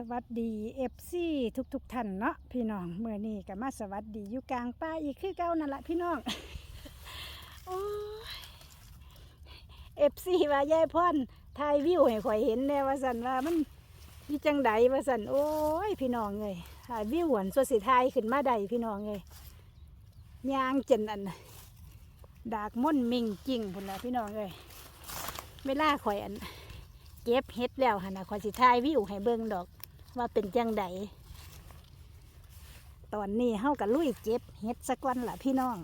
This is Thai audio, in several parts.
สวัสดีเอฟซีทุกทุกๆท่านเนาะพี่น้องเมื่อนี้ก็มาสวัสดีอยู่กลางป่าอีกคือเก่านั่นแหละพี่น้องโอ้เอฟซีว่ายายพ่อนถ่ายวิวให้ข่อยเห็นแน่ว่าสันว่ามันมีจังใดว่าสันโอ้ยพี่น้องเลยถ่ายวิวหวนสวนสิถ่ายขึ้นมาใดพี่น้องเลยยางจนอันน่ะดากม่นมิงจริงพุ่นละพี่น้องเลยเวลาข่อยอันเก็บเฮ็ดแล้วหันนะขอยสิถ่ายวิวให้เบิ่งดอก ว่าเป็นจังใดตอนนี้เฮาก็ลุยเก็บเฮ็ดสักวันล่ะพี่น้อง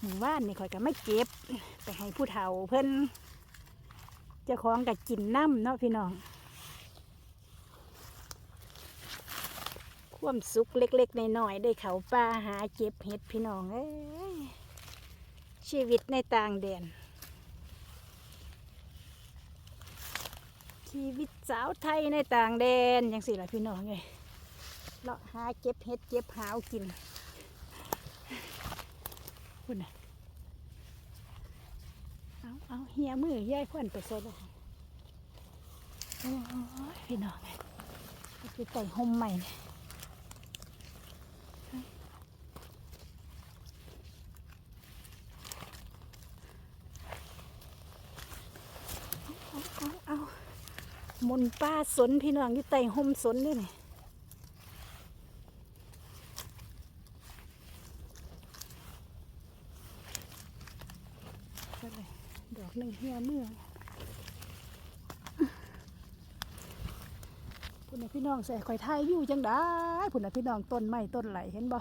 หมู่บ้านนี่ข่อยก็ไม่เก็บไปให้ผู้เฒ่าเพิ่นเจ้าของก็กินน้ำเนาะพี่น้องความสุขเล็กๆน้อยๆได้เขาป่าหาเก็บเห็ดพี่น้องเอ้ยชีวิตในต่างแดน ชีวิตสาวไทยในต่างแดนยังสิล่ะพี่น้องไงเลาะหาเก็บเห็ดเก็บหาวกินคุณน่ะเอาเอาเฮียมือย่ายควันไปใส่ละโอ้ยพี่น้องไงคือไต่ห่มใหม่เนี่ยเอาเอาเอา มนป้าสนพี่น้องอยู่ใต้ห่มสนด้วยนี่ก็เลยดอกหนึ่งเฮียเมื่อพุ่นน่ะพี่น้องใส่ข่อยไทยวิวจังได้พุ่นน่ะพี่น้องต้นไม้ต้นไหลเห็นบ่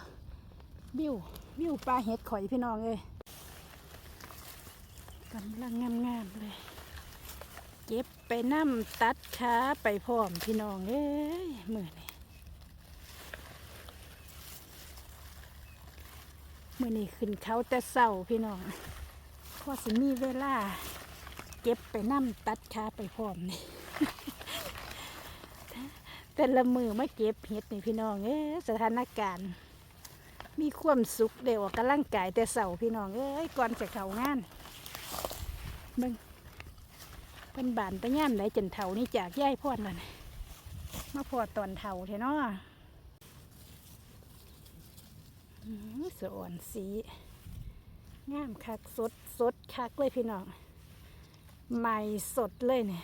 วิววิวปลาเห็ดข่อยพี่น้องเลยกำลังงามๆเลย เก็บไปน้ำตัดขาไปพร้อมพี่น้องเอ้ยมือนี่มือนี่ขึ้นเขาแต่เศร้าพี่น้องพอสิมีเวลา เก็บไปน้ำตัดขาไปพร้อมนี่แต่ละมือมาเก็บเห็ดนี่พี่น้องเอ้ยสถานการณ์ มีความสุขเดี๋ยวออกกำลังกายแต่เศร้าพี่น้องเอ้ยก่อนจะเข้างานเบิ่ง เป็นบานไปย่ามไหนจนเถานี่จากย่ายพอดนั่นมาพอดตอนเถาเทเนาะอื้อหือสวนสีงามคักสดสดคักเลยพี่น้องใหม่สดเลยเนี่ย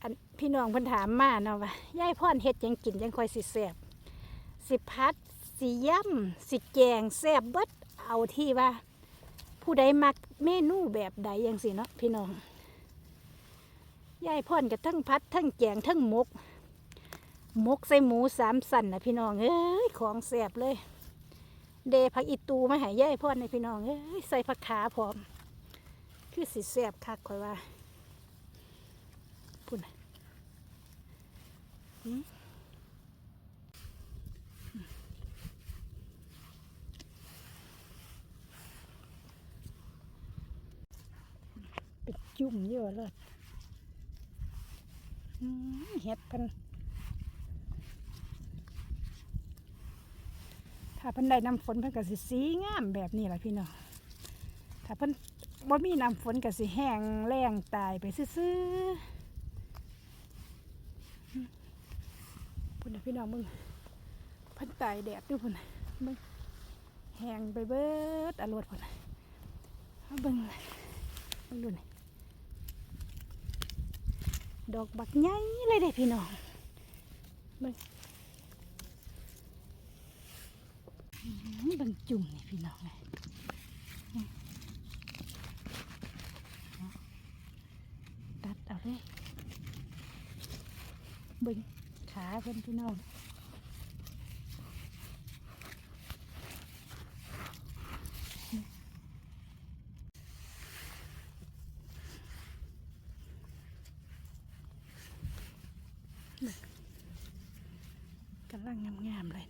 อันพี่น้องเพิ่นถามมาเนาะว่าย่ายพ่อนเฮ็ดยังกินจังคอยสิแซ่บสิพัดสิย่ำสิแกงแซบเบิดเอาที่ว่า ผู้ใดมักเมนูแบบใดอย่างสิเนาะพี่น้องยายพ่อนกับทั้งพัดทั้งแกงทั้งมกมกใส่หมูสามสันนะพี่น้องเอ้ยของแสบเลย เดผักอีตูมาหายายพ่อนในพี่น้องเอ้ยใส่ผักขาพร้อม คือสิแสบคักคอยว่าพุ่นน่ะหืมเป็น จุ่มเยอะเลยเห็ดพันถ้าพันได้น้ำฝนพันก็สิสีงามแบบนี้แหละพี่น้องถ้าพันบ่มีน้ำฝนก็สิแห้งแล้งตายไปซื่อพุ่นพี่น้องมึงพันตายแดดด้วยพุ่นมึงแห้งไปเบิดอรวดพุ่นเอาเบิ่งเบิ่งดูนี่ ดอกบักใหญ่เลยเด้พี่น้องบังบังจุ่มนี่พี่น้องเลยตัดเอาเลยบิ่งขาเพิ่นพี่น้องกำลังงามเลย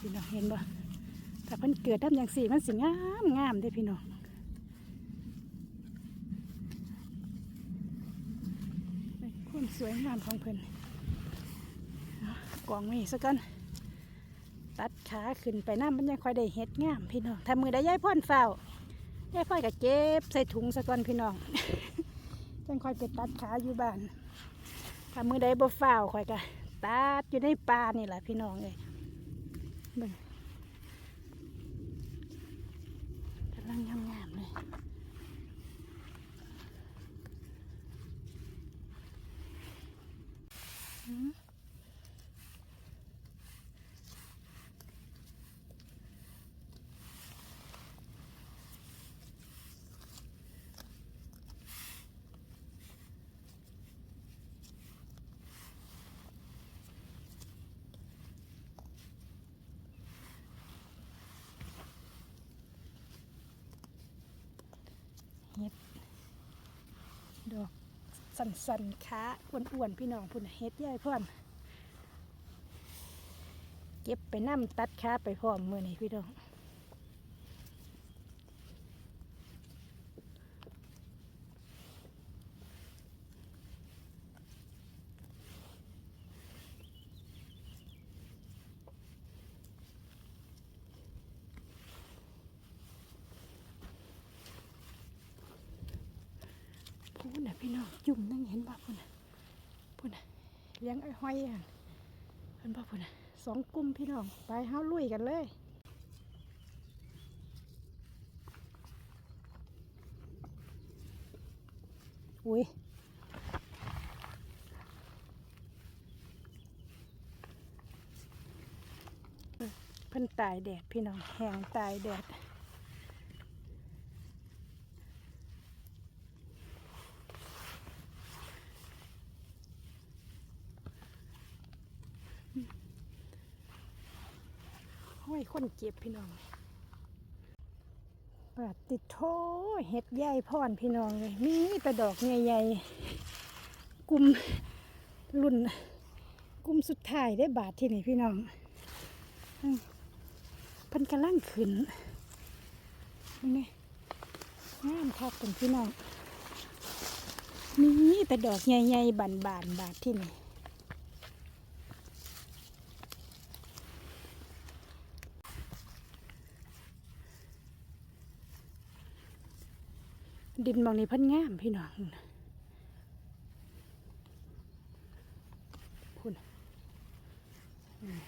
พี่น้องเห็นบ่ถ้าเพิ่นเกิดทำอย่างสี่มันสิงามงามเด้พี่น้องเป็นความสวยงามของเพิ่นกองไว้ซะก่อนตัดขาขึ้นไปน้ำมันยังค่อยได้เฮ็ดงามพี่น้องถ้ามือได้ย้ายพ่อนเฝ้า ย้ายพ่อนก็เก็บใส่ถุงซะก่อนพี่น้องจังค่อยไปตัดขาอยู่บ้านถ้ามือได้บ่เฝ้าค่อยก็ตัดอยู่ในป่านี่แหละพี่น้องเลยเบิ่งกำลังงามๆเลย เฮ็ดดอกสันๆขาอ้วนๆพี่น้องพุ่นเฮ็ดใหญ่พ่อนเก็บไปน้ำตัดค้าไปพร้อมมือนี่พี่น้อง พูดน่ะพี่น้องจุ่มนั่งเห็นบ่พุ่นน่ะพุ่นน่ะเลี้ยงไอ้ห้อยอะเห็นบ่พุ่นน่ะสองกลุ่มพี่น้องไปเฮาลุยกันเลยอุ้ยเพิ่นตายแดดพี่น้องแหงตายแดด คนเจ็บพี่น้องปาติดโทเห็ดใหญ่พอนพี่น้องเลย มีแต่ดอกใหญ่ๆกลุ่มรุ่นกลุ่มสุดท้ายได้บาทที่นี่พี่น้องพันกำลังขึ้นนี่งามคักเป็นพี่น้องมีแต่ดอกใหญ่ๆบานๆบาทที่นี่ ดินบางนี้พันงามพี่น้องพุ่นอืม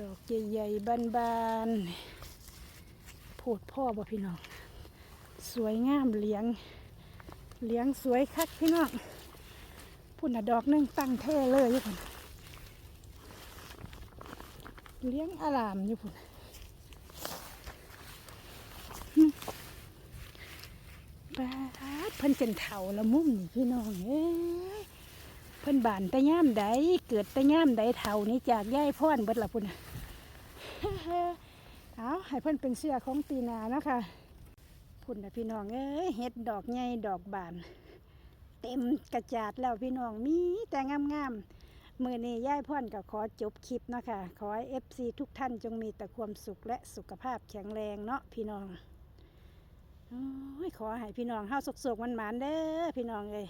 ดอกใหญ่ๆบานๆโพดพ่อบ่พี่น้อง สวยงามเหลียง เหลียงสวยคักพี่น้องพุ่นน่ะดอกนึงตั้งเท่เลยอยู่พุ่น เลี้ยงอารามอยู่พุ่นหึบาเพิ่นเป็นเถาละมุ่มนี่พี่น้องเอ้ยเพิ่นบานแต่ย่ามใดเกิดแต่ย่ามใดเถานี้จากย่ายพ่อนเบิดละพุ่นเอาให้เพิ่นเป็นเสื้อของปีนานะคะพุ่นนะพี่น้องเอ้ยเฮ็ดดอกใหญ่ดอกบาน เต็มกระจาดแล้วพี่น้องมีแต่งามๆ มือนี้ย่ายพ่อนก็ขอจบคลิปเนาะคะขอให้เอฟซีทุกท่านจงมีแต่ความสุขและสุขภาพแข็งแรงเนาะพี่น้องอขอให้พี่น้องเฮาสุกๆมันหมานๆเด้อพี่น้องเลย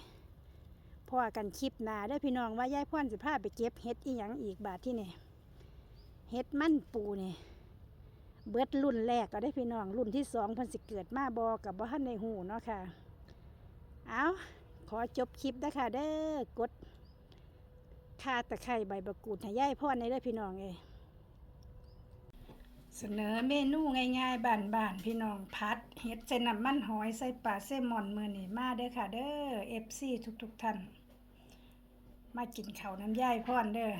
พ่อกันคลิปหนาเด้พี่น้องว่าย่ายพ่อนสิพาไปเก็บเห็ดอีหยังอีกบาทที่นี่เห็ดมันปูนี่เบิดรุ่นแรกก็ได้พี่น้องรุ่นที่สองพันสิเกิดมาบอกับบ่ทันในหูเนาะค่ะ เอาขอจบคลิปนะคะเด้อกด ข่าตะไคร่ใบบะกูดให้ย่ายพ่อในได้อพี่น้องเอยเสนอเมนูง่ายๆบ้านๆพี่น้องพัดเฮ็ดใส่น้ำมันหอยใส่ปลาเซลมอนมือนี่มาเด้อค่ะ เด้อเอฟซีทุกๆท่าน มากินข้าวน้ำย่ายพ่อนเด้อ